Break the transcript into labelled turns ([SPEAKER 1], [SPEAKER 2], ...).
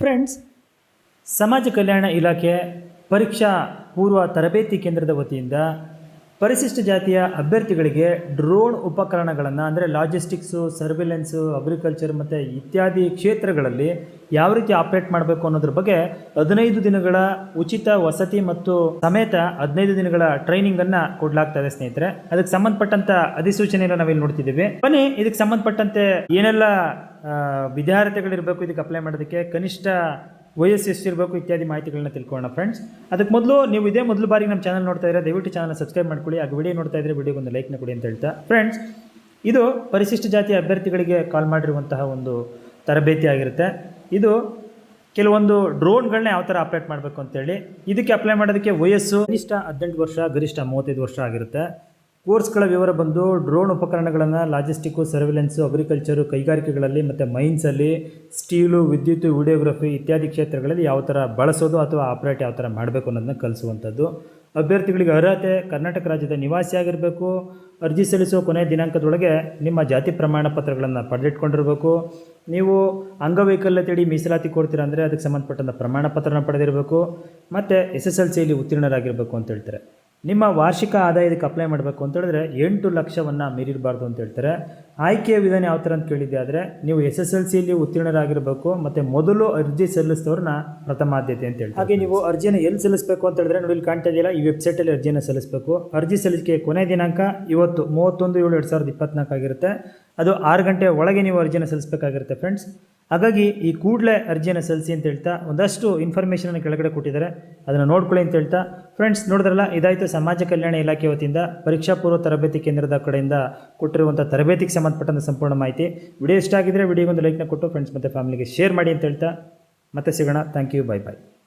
[SPEAKER 1] Friends ಸಮಾಜ ಕಲ್ಯಾಣ ಇಲಾಖೆ ಪರೀಕ್ಷಾ ಪೂರ್ವ ತರಬೇತಿ ಕೇಂದ್ರದ ವತಿಯಿಂದ ಪರಿಶಿಷ್ಟ ಜಾತಿಯ ಅಭ್ಯರ್ಥಿಗಳಿಗೆ ಡ್ರೋನ್ ಉಪಕರಣಗಳನ್ನು, ಅಂದರೆ ಲಾಜಿಸ್ಟಿಕ್ಸು ಸರ್ವಿಲೆನ್ಸು ಅಗ್ರಿಕಲ್ಚರ್ ಮತ್ತು ಇತ್ಯಾದಿ ಕ್ಷೇತ್ರಗಳಲ್ಲಿ ಯಾವ ರೀತಿ ಆಪ್ರೇಟ್ ಮಾಡಬೇಕು ಅನ್ನೋದ್ರ ಬಗ್ಗೆ ಹದಿನೈದು ದಿನಗಳ ಉಚಿತ ವಸತಿ ಮತ್ತು ಸಮೇತ ಹದಿನೈದು ದಿನಗಳ ಟ್ರೈನಿಂಗನ್ನು ಕೊಡಲಾಗ್ತಾ ಇದೆ ಸ್ನೇಹಿತರೆ. ಅದಕ್ಕೆ ಸಂಬಂಧಪಟ್ಟಂತ ಅಧಿಸೂಚನೆಯನ್ನು ನಾವಿಲ್ಲಿ ನೋಡ್ತಿದ್ದೀವಿ. ಬನ್ನಿ, ಇದಕ್ಕೆ ಸಂಬಂಧಪಟ್ಟಂತೆ ಏನೆಲ್ಲ ವಿದ್ಯಾರ್ಥಿಗಳಿರಬೇಕು, ಇದಕ್ಕೆ ಅಪ್ಲೈ ಮಾಡೋದಕ್ಕೆ ಕನಿಷ್ಠ ವಯಸ್ಸು ಎಷ್ಟಿರಬೇಕು ಇತ್ಯಾದಿ ಮಾಹಿತಿಗಳನ್ನ ತಿಳ್ಕೊಳ್ಳೋಣ ಫ್ರೆಂಡ್ಸ್ ಅದಕ್ಕೆ ಮೊದಲು ನೀವು ಇದೇ ಮೊದಲು ಬಾರಿಗೆ ನಮ್ಮ ಚಾನಲ್ ನೋಡ್ತಾ ಇದ್ರೆ ದಯವಿಟ್ಟು ಚಾನಲ್ ಸಬ್ಸ್ಕ್ರೈಬ್ ಮಾಡ್ಕೊಳ್ಳಿ. ಆಗ ವಿಡಿಯೋ ನೋಡ್ತಾ ಇದ್ರೆ ವಿಡಿಯೋಗೆ ಒಂದು ಲೈಕ್ನ ಕೊಡಿ ಅಂತ ಹೇಳ್ತಾ. ಫ್ರೆಂಡ್ಸ್ ಇದು ಪರಿಶಿಷ್ಟ ಜಾತಿಯ ಅಭ್ಯರ್ಥಿಗಳಿಗೆ ಕಾಲ್ ಮಾಡಿರುವಂತಹ ಒಂದು ತರಬೇತಿ ಆಗಿರುತ್ತೆ. ಇದು ಕೆಲವೊಂದು ಡ್ರೋನ್ಗಳನ್ನ ಯಾವ ಥರ ಆಪ್ರೇಟ್ ಮಾಡಬೇಕು ಅಂತೇಳಿ ಇದಕ್ಕೆ ಅಪ್ಲೈ ಮಾಡೋದಕ್ಕೆ ವಯಸ್ಸು ಕನಿಷ್ಠ ಹದಿನೆಂಟು ವರ್ಷ, ಗರಿಷ್ಠ ಮೂವತ್ತೈದು ವರ್ಷ ಆಗಿರುತ್ತೆ. ಕೋರ್ಸ್ಗಳ ವಿವರ ಬಂದು ಡ್ರೋನ್ ಉಪಕರಣಗಳನ್ನು ಲಾಜಿಸ್ಟಿಕ್ಕು, ಸರ್ವಿಲೆನ್ಸು, ಅಗ್ರಿಕಲ್ಚರು, ಕೈಗಾರಿಕೆಗಳಲ್ಲಿ ಮತ್ತು ಮೈನ್ಸಲ್ಲಿ ಸ್ಟೀಲು, ವಿದ್ಯುತ್, ವಿಡಿಯೋಗ್ರಫಿ ಇತ್ಯಾದಿ ಕ್ಷೇತ್ರಗಳಲ್ಲಿ ಯಾವ ಥರ ಬಳಸೋದು ಅಥವಾ ಆಪ್ರೇಟ್ ಯಾವ ಥರ ಮಾಡಬೇಕು ಅನ್ನೋದನ್ನ ಕಲಿಸುವಂಥದ್ದು. ಅಭ್ಯರ್ಥಿಗಳಿಗೆ ಅರ್ಹತೆ, ಕರ್ನಾಟಕ ರಾಜ್ಯದ ನಿವಾಸಿಯಾಗಿರಬೇಕು ಅರ್ಜಿ ಸಲ್ಲಿಸುವ ಕೊನೆಯ ದಿನಾಂಕದೊಳಗೆ ನಿಮ್ಮ ಜಾತಿ ಪ್ರಮಾಣ ಪತ್ರಗಳನ್ನು ಪಡೆದಿಟ್ಕೊಂಡಿರಬೇಕು. ನೀವು ಅಂಗವೈಕಲ್ಯತೆಡಿ ಮೀಸಲಾತಿ ಕೊಡ್ತೀರಾ ಅಂದರೆ ಅದಕ್ಕೆ ಸಂಬಂಧಪಟ್ಟಂಥ ಪ್ರಮಾಣ ಪತ್ರನ ಪಡೆದಿರಬೇಕು. ಮತ್ತು ಎಸ್ ಎಸ್ ಎಲ್ ಸಿಯಲ್ಲಿ ಉತ್ತೀರ್ಣರಾಗಿರಬೇಕು ಅಂತ ಹೇಳ್ತಾರೆ. ನಿಮ್ಮ ವಾರ್ಷಿಕ ಆದಾಯಕ್ಕೆ ಅಪ್ಲೈ ಮಾಡಬೇಕು ಅಂತ ಹೇಳಿದ್ರೆ ಎಂಟು ಲಕ್ಷವನ್ನು ಮೀರಿರಬಾರ್ದು ಅಂತ ಹೇಳ್ತಾರೆ. ಆಯ್ಕೆಯ ವಿಧಾನ ಯಾವ ಥರ ಅಂತ ಕೇಳಿದ್ದೆ ಆದರೆ ನೀವು ಎಸ್ ಎಸ್ ಎಲ್ ಸಿಯಲ್ಲಿ ಉತ್ತೀರ್ಣರಾಗಿರಬೇಕು ಮತ್ತು ಮೊದಲು ಅರ್ಜಿ ಸಲ್ಲಿಸಿದವ್ರನ್ನ ಪ್ರಥಮ ಆದ್ಯತೆ ಅಂತ ಹೇಳ್ತಾರೆ. ಹಾಗೆ ನೀವು ಅರ್ಜಿನ ಎಲ್ಲಿ ಸಲ್ಲಿಸಬೇಕು ಅಂತ ಹೇಳಿದ್ರೆ ನೋಡಿ ಕಾಣ್ತಾ ಇದೆಯಲ್ಲ, ಈ ವೆಬ್ಸೈಟಲ್ಲಿ ಅರ್ಜಿಯನ್ನು ಸಲ್ಲಿಸಬೇಕು. ಅರ್ಜಿ ಸಲ್ಲಿಕೆ ಕೊನೆ ದಿನಾಂಕ ಇವತ್ತು ಮೂವತ್ತೊಂದು ಏಳು ಎರಡು ಸಾವಿರದ ಇಪ್ಪತ್ನಾಲ್ಕು ಆಗಿರುತ್ತೆ. ಅದು ಆರು ಗಂಟೆ ಒಳಗೆ ನೀವು ಅರ್ಜಿನ ಸಲ್ಲಿಸಬೇಕಾಗಿರುತ್ತೆ ಫ್ರೆಂಡ್ಸ್ ಹಾಗಾಗಿ ಈ ಕೂಡಲೇ ಅರ್ಜಿಯನ್ನು ಸಲ್ಲಿಸಿ ಅಂತ ಹೇಳ್ತಾ ಒಂದಷ್ಟು ಇನ್ಫಾರ್ಮೇಷನನ್ನು ಕೆಳಗಡೆ ಕೊಟ್ಟಿದ್ದಾರೆ. ಅದನ್ನು ನೋಡ್ಕೊಳ್ಳಿ ಅಂತ ಹೇಳ್ತಾ ಫ್ರೆಂಡ್ಸ್ ನೋಡಿದ್ರಲ್ಲ, ಇದಾಯಿತು ಸಮಾಜ ಕಲ್ಯಾಣ ಇಲಾಖೆ ವತಿಯಿಂದ ಪರೀಕ್ಷಾ ಪೂರ್ವ ತರಬೇತಿ ಕೇಂದ್ರದ ಕಡೆಯಿಂದ ಕೊಟ್ಟಿರುವಂಥ ತರಬೇತಿಗೆ ಸಂಬಂಧಪಟ್ಟಂಥ ಸಂಪೂರ್ಣ ಮಾಹಿತಿ. ವಿಡಿಯೋ ಇಷ್ಟ ಆಗಿದ್ರೆ ವಿಡಿಯೋಗೊಂದು ಲೈಕ್ನ ಕೊಟ್ಟು ಫ್ರೆಂಡ್ಸ್ ಮತ್ತು ಫ್ಯಾಮಿಲಿಗೆ ಶೇರ್ ಮಾಡಿ ಅಂತ ಹೇಳ್ತಾ, ಮತ್ತೆ ಸಿಗೋಣ. Thank you bye bye